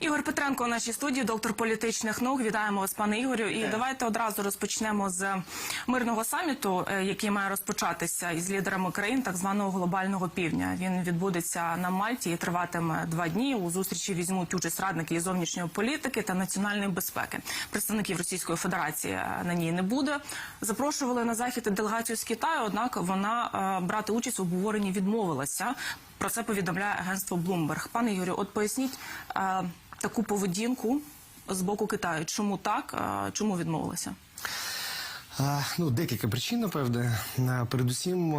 Ігор Петренко у нашій студії, доктор політичних наук. Вітаємо вас, пане Ігорю. І давайте одразу розпочнемо з мирного саміту, е, який має розпочатися із лідерами країн так званого глобального півдня. Він відбудеться на Мальті і триватиме два дні. У зустрічі візьмуть участь радники із зовнішньої політики та національної безпеки. Представників Російської Федерації е, на ній не буде. Запрошували на захід делегацію з Китаю, однак вона е, брати участь в обговоренні відмовилася. Про це повідомляє агентство Bloomberg. Пане Ігорю, от поясніть таку поведінку з боку Китаю. Чому так? Чому відмовилися? Ну, декілька причин, напевне. Передусім,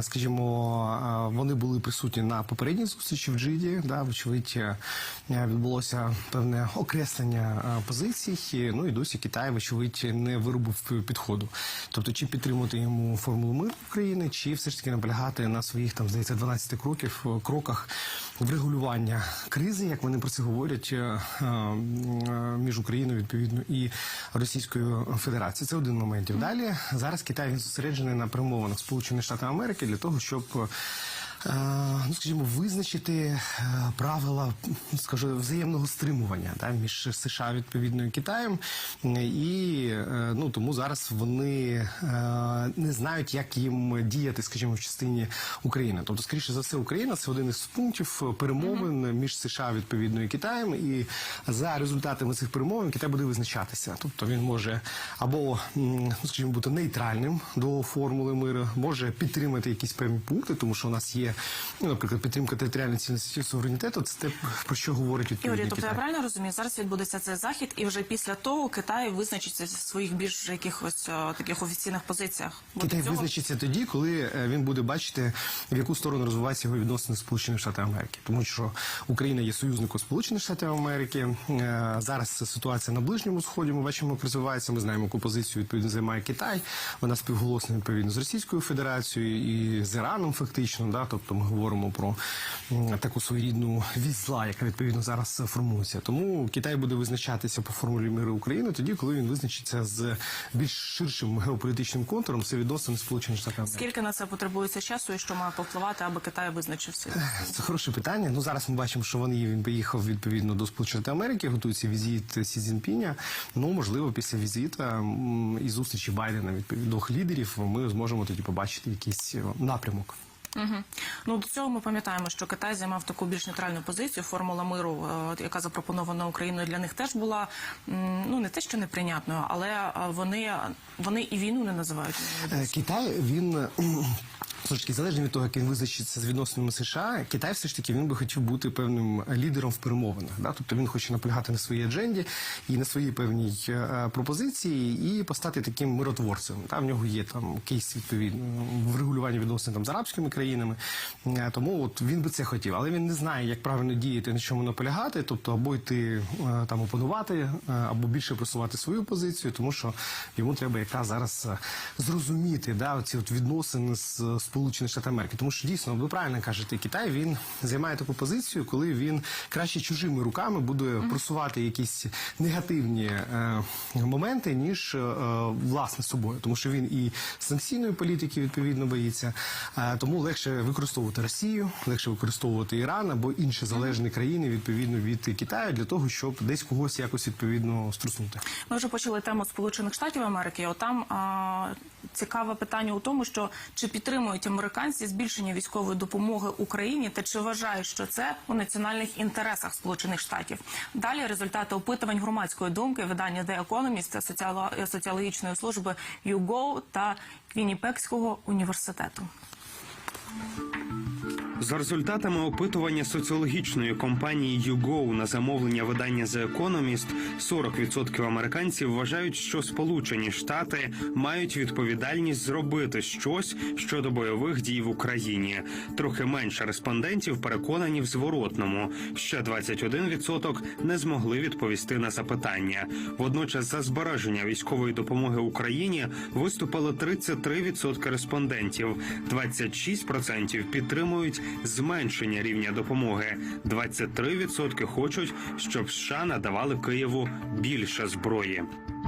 скажімо, вони були присутні на попередній зустрічі в Джиді. Да, вочевидь, відбулося певне окреслення позицій. Ну і досі Китай, вочевидь, не виробив підходу. Тобто, чи підтримувати йому формулу миру України, чи все ж таки наполягати на своїх там здається 12 кроків кроках врегулювання кризи, як вони про це говорять, е, е, між Україною відповідно і Російською Федерацією. Це один момент. Далі зараз Китай зосереджений на перемовинах Сполучених Штатів Америки для того, щоб. Е, Ну, скажімо, визначити е, правила, скажу, взаємного стримування да, між США відповідно і Китаєм, і е, ну тому зараз вони не знають, як їм діяти, скажімо, в частині України. Тобто, скоріше за все, Україна це один із пунктів перемовин між США відповідно і Китаєм. І за результатами цих перемовин Китай буде визначатися. Тобто він може або ну, скажімо, бути нейтральним до формули миру, може підтримати якісь певні пункти, тому що у нас є, ну, наприклад, підтримка територіальної цілісності суверенітету. Це те, про що говорить відповідно Ігорі, тобто я правильно розумію, зараз відбудеться цей захід, і вже після того Китай визначиться в своїх більш якихось е, таких офіційних позиціях. Бо Китай цього- визначиться тоді, коли е, він буде бачити, в яку сторону розвиваються його відносини з Сполученими Штатами Америки, тому що Україна є союзником Сполучених Штатів Америки. Е, Зараз ситуація на ближньому сході. Ми бачимо, як розвивається. Ми знаємо, яку позицію відповідно займає Китай. Вона співголосна відповідно з Російською Федерацією і з Іраном, фактично. Да, тобто ми говоримо про таку своєрідну вісь зла, яка відповідно зараз формується. Тому Китай буде визначатися по формулі миру України тоді, коли він визначиться з більш ширшим геополітичним контуром. Це відносини Сполучених Штатів Скільки на це потребується часу і що має повпливати, аби Китай визначився? Це хороше питання. Ну зараз ми бачимо, що вони він поїхав відповідно до Сполучених Америки. Готується візит Сі Цзіньпіня. Ну можливо, після візита і зустрічі Байдена відповідно двох лідерів. Ми зможемо тоді побачити якийсь е, напрямок. Угу. Ну до цього ми пам'ятаємо, що Китай займав таку більш нейтральну позицію. Формула миру, е, яка запропонована Україною, для них теж була ну не те, що неприйнятною, але е, вони, вони і війну не називають. Е, Китай він. Е, Все залежно від того, як він визначиться з відносинами США, Китай все ж таки він би хотів бути певним лідером в перемовинах. Да? Тобто він хоче наполягати на своїй адженді і на своїй певній е, пропозиції і постати таким миротворцем. Да? В нього є там кейс відповідно в регулюванні відносин там з арабськими країнами. Е, Тому от він би це хотів, але він не знає, як правильно діяти, на чому наполягати, тобто або йти е, там опанувати, е, або більше просувати свою позицію, тому що йому треба якраз зараз е, зрозуміти да, оці от відносини з е, Сполучених Штатів Америки. Тому що дійсно, ви правильно кажете, Китай він займає таку позицію, коли він краще чужими руками буде просувати якісь негативні е, моменти, ніж е, власне собою, тому що він і санкційної політики відповідно боїться. Е, тому легше використовувати Росію, легше використовувати Іран або інші залежні країни відповідно від Китаю для того, щоб десь когось якось відповідно струснути. Ми вже почали тему Сполучених Штатів Америки. Отам а, цікаве питання у тому, що чи підтримують американці збільшення військової допомоги Україні, та чи вважають, що це у національних інтересах Сполучених Штатів? Далі результати опитувань громадської думки видання The Economist, соціало- соціологічної служби YouGo та Квінніпекського університету. За результатами опитування соціологічної компанії YouGo на замовлення видання The Economist, 40% американців вважають, що Сполучені Штати мають відповідальність зробити щось щодо бойових дій в Україні. Трохи менше респондентів переконані в зворотному. Ще 21% не змогли відповісти на запитання. Водночас за збереження військової допомоги Україні виступили 33% респондентів, 26% підтримують зменшення рівня допомоги. 23% хочуть, щоб США надавали Києву більше зброї.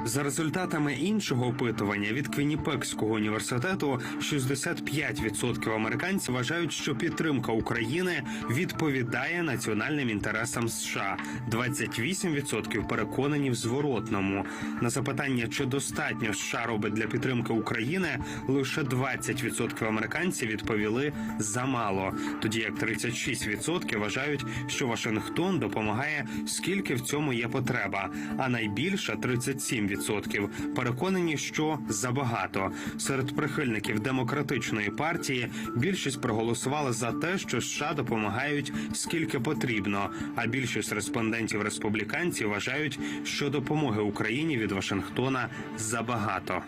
За результатами іншого опитування від Квінніпекського університету 65% американців вважають, що підтримка України відповідає національним інтересам США. 28% переконані в зворотному. На запитання, чи достатньо США робить для підтримки України, лише 20% американців відповіли замало, тоді як 36% вважають, що Вашингтон допомагає, скільки в цьому є потреба. А найбільше 37% переконані, що забагато. Серед прихильників демократичної партії більшість проголосувала за те, що США допомагають скільки потрібно. А більшість респондентів республіканців вважають, що допомоги Україні від Вашингтона забагато.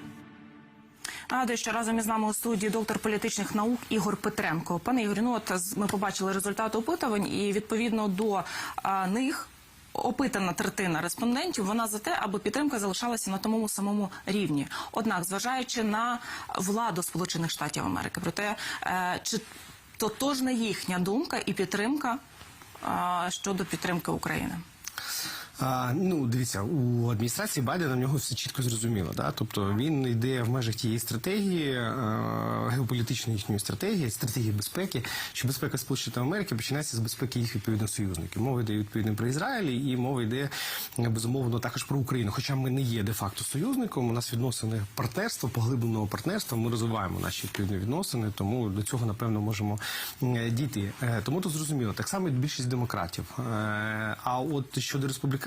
Нагадую, що разом із нами у студії доктор політичних наук Ігор Петренко. Пане Ігорі, ну от ми побачили результати опитувань, і відповідно до а, них. Опитана третина респондентів, вона за те, аби підтримка залишалася на тому самому рівні. Однак, зважаючи на владу Сполучених Штатів Америки, про те, е, чи тотожна їхня думка і підтримка е, щодо підтримки України. А, ну, дивіться, у адміністрації Байдена в нього все чітко зрозуміло. Да? Тобто він йде в межах тієї стратегії, е, геополітичної їхньої стратегії, стратегії безпеки, що безпека Сполучених Америки починається з безпеки їх відповідно союзників. Мова йде відповідно про Ізраїль і мова йде безумовно також про Україну. Хоча ми не є де-факто союзником, у нас відносини партнерства, поглибленого партнерства. Ми розвиваємо наші відповідні відносини, тому до цього напевно можемо дійти. Е, Тому тут зрозуміло, так само більшість демократів. Е, А от щодо республіканців,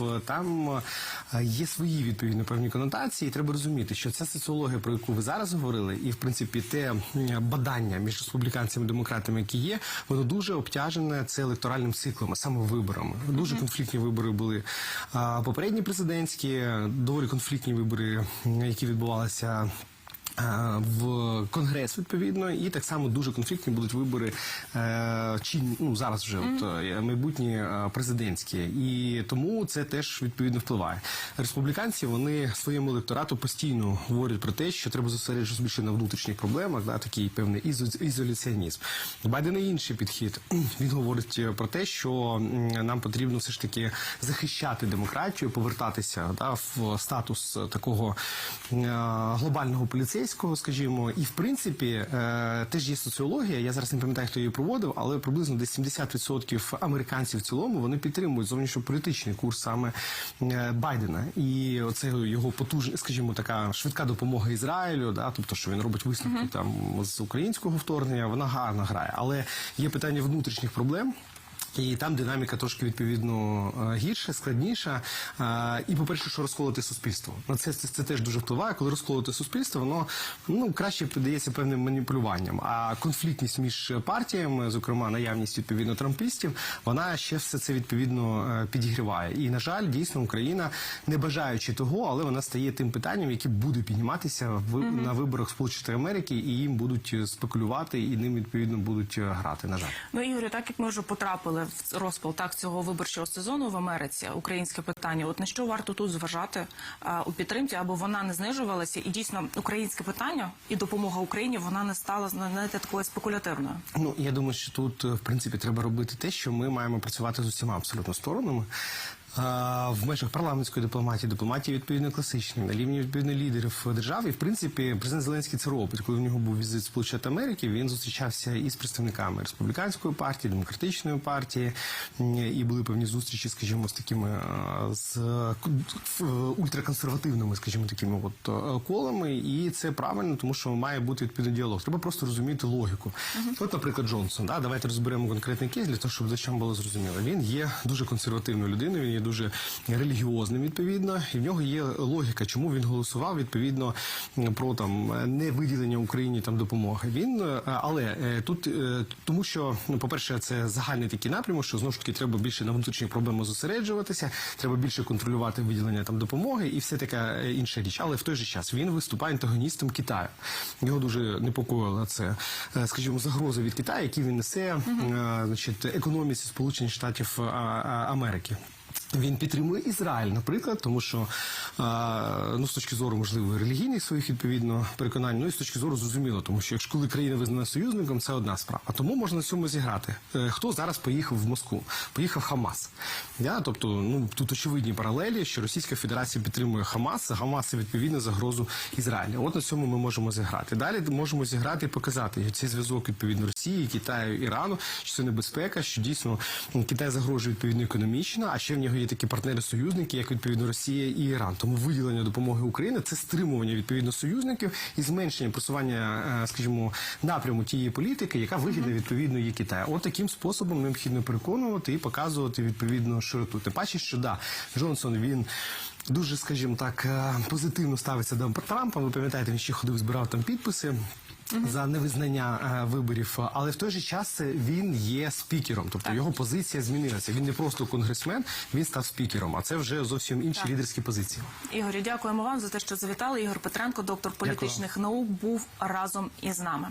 е, там е, є свої відповідні певні конотації. І треба розуміти, що ця соціологія, про яку ви зараз говорили, і в принципі те бадання між республіканцями і демократами, які є, воно дуже обтяжене це електоральним циклом, а саме виборами. Дуже конфліктні вибори були попередні президентські, доволі конфліктні вибори, які відбувалися. В конгрес відповідно, і так само дуже конфліктні будуть вибори е, чи ну зараз вже от е, майбутні е, президентські, і тому це теж відповідно впливає. Республіканці вони своєму електорату постійно говорять про те, що треба зосереджуватися більше на внутрішніх проблемах, да, такий певний ізо- ізоляціонізм. Байдена інший підхід. Він говорить про те, що нам потрібно все ж таки захищати демократію, повертатися да, в статус такого глобального поліцейського, скажімо, і в принципі е, теж є соціологія. Я зараз не пам'ятаю, хто її проводив, але приблизно десь 70% американців в цілому вони підтримують зовнішньополітичний курс саме е, Байдена. І оце його потужна, скажімо, така швидка допомога Ізраїлю, да, тобто, що він робить висновки там з українського вторгнення, вона гарно грає. Але є питання внутрішніх проблем. І там динаміка трошки відповідно е, гірша, складніша. Е, І, по-перше, що розколоти суспільство. На це, це, це теж дуже впливає. Коли розколоти суспільство, воно ну краще піддається певним маніпулюванням. А конфліктність між партіями, зокрема наявність відповідно трампістів, вона ще все це відповідно е, підігріває. І на жаль, дійсно Україна, не бажаючи того, але вона стає тим питанням, яке буде підніматися в на виборах Сполучених Америки, і їм будуть спекулювати, і ним відповідно будуть грати. На жаль. Ну, Ігорю, так як ми вже потрапили в розпал так цього виборчого сезону в Америці, українське питання. От на що варто тут зважати у підтримці, аби вона не знижувалася, і дійсно українське питання і допомога Україні вона не стала знаєте, такою спекулятивною. Ну я думаю, що тут е, в принципі треба робити те, що ми маємо працювати з усіма абсолютно сторонами. В межах парламентської дипломатії, дипломатії відповідно класичної, на рівні відповідно лідерів держави. І в принципі, президент Зеленський це робить. Коли в нього був візит Штати Америки, він зустрічався із представниками республіканської партії, демократичної партії, і були певні зустрічі, скажімо, з такими з ультраконсервативними, скажімо, такими от колами. І це правильно, тому що має бути відповідний діалог. Треба просто розуміти логіку. От, наприклад, Джонсон. Да, давайте розберемо конкретний кейс для того, щоб за чим було зрозуміло. Він є дуже консервативною людиною, він є дуже релігіозним, відповідно, і в нього є логіка, чому він голосував відповідно про там не виділення Україні там допомоги. Він е, але е, тут е, тому, що ну, по-перше, це загальний такий напрямок, що знову ж таки треба більше на внутрішніх проблемах зосереджуватися, треба більше контролювати виділення там допомоги і все така е, інша річ. Але в той же час він виступає антагоністом Китаю. Його дуже непокоїла це, скажімо, загроза від Китаю, які він несе, е, значить, економіці Сполучених Штатів Америки. Він підтримує Ізраїль, наприклад, тому що ну з точки зору можливо релігійних своїх відповідно переконань, ну і з точки зору зрозуміло, тому що якщо коли країна визнана союзником, це одна справа. Тому можна на цьому зіграти. Е, хто зараз поїхав в Москву? Поїхав Хамас. Я, тобто, ну тут очевидні паралелі, що Російська Федерація підтримує Хамас, а Хамас відповідно загрозу Ізраїлю. От на цьому ми можемо зіграти. Далі можемо зіграти і показати цей зв'язок відповідно Росії, Китаю, Ірану, що це небезпека, що дійсно Китай загрожує відповідно економічно, а ще в нього є такі партнери-союзники, як відповідно Росія і Іран. Тому виділення допомоги України це стримування відповідно союзників і зменшення просування, е, скажімо, напряму тієї політики, яка вигідна відповідно є Китаю. От таким способом необхідно переконувати і показувати відповідно широту. Тим паче, що да, Джонсон він. Дуже, скажімо так, е, позитивно ставиться до Трампа. Ви пам'ятаєте, він ще ходив, збирав там підписи. За невизнання е, виборів, але в той же час він є спікером, тобто його позиція змінилася. Він не просто конгресмен, він став спікером. А це вже зовсім інші лідерські позиції. Ігорю, дякуємо вам за те, що завітали. Ігор Петренко, доктор політичних наук, був разом із нами.